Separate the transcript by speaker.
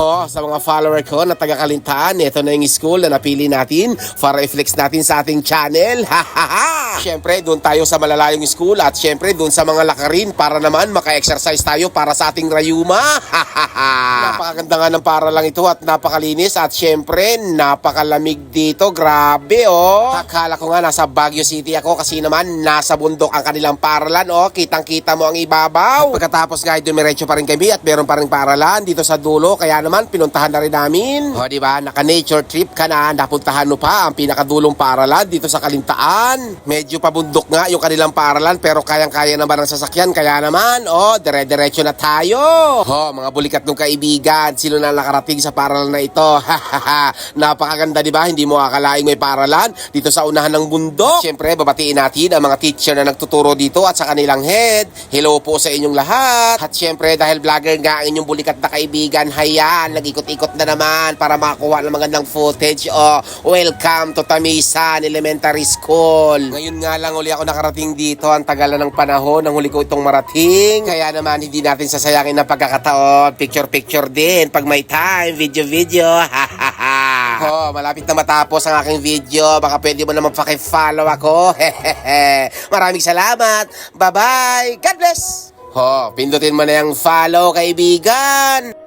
Speaker 1: Ho, sa mga follower ko na taga Kalintaan, ito na yung school na napili natin para i-flex natin sa ating channel. Ha ha ha! Siyempre, doon tayo sa malalayong school at siyempre doon sa mga lakarin para naman maka-exercise tayo para sa ating rayuma. Ha ha ha! Napakaganda nga ng para lang ito at napakalinis at siyempre napakalamig dito. Grabe oh! Akala ko nga nasa Baguio City ako kasi naman nasa bundok ang kanilang paralan oh. Kitang-kita mo ang ibabaw. At pagkatapos nga dumiretso pa rin kami at meron pa rin paralan dito sa dulo kaya naman pinuntahan na rin namin. O di ba, naka-nature trip ka na, napuntahan mo pa ang pinakadulong paralan dito sa Kalintaan. Medyo pabundok nga yung kanilang paralan pero kayang-kaya naman ang sasakyan kaya naman, oh, dire-diretso na tayo. Ho, mga bulikat ng kaibigan, sino na nakarating sa paralan na ito? Napakaganda di ba? Hindi mo akalaing may paralan dito sa unahan ng bundok. Siyempre, babatiin natin ang mga teacher na nagtuturo dito at sa kanilang head. Hello po sa inyong lahat. At siyempre, dahil vlogger nga ang inyong bulikat na kaibigan, hayan, nag-ikot-ikot na naman para makakuha ng magandang footage. Oh, welcome to Tamisan Elementary School. Ngayon nga lang uli ako nakarating dito. Ang tagal na ng panahon nang huli ko itong marating. Kaya naman, hindi natin sasayangin ng pagkakataon. Picture-picture din pag may time. Video-video. Ha ha ha. Oh, malapit na matapos ang aking video. Baka pwede mo naman paki-follow ako. Maraming salamat. Bye-bye. God bless. Ho, pindutin mo na yung follow, kaibigan.